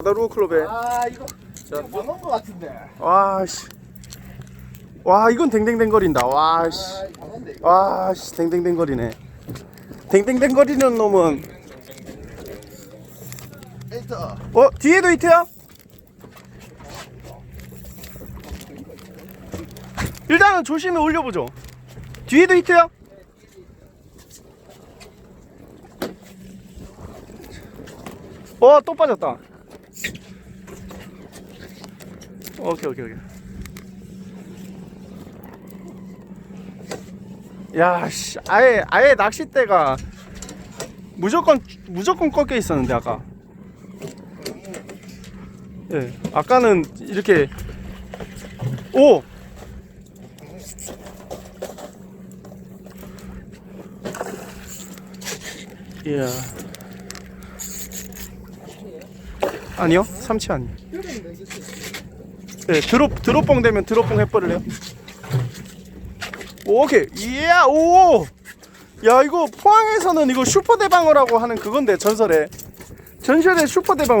바다루 클럽에 아 이거 자. 먹은 거 같은데. 와씨 와 이건 댕댕댕거린다 와씨 아. 와씨 댕댕댕거리네 댕댕댕거리는 놈은 에이터. 어 뒤에도 히트야? 일단은 조심히 올려보죠 뒤에도 히트야? 어 또 빠졌다 오케이 오케이 오케이. 야씨 아예 아예 낚싯대가 무조건 무조건 꺾여 있었는데 아까. 예 아까는 이렇게 오! 이야. 아니요? 삼치 아니에요 네 드롭 드롭봉 되면 드롭봉 해버릴래요? 오, 오케이. 이야 오 야 이거 포항에서는 이거 슈퍼 대방어라고 하는 그건데 전설에 전설의 슈퍼 대방어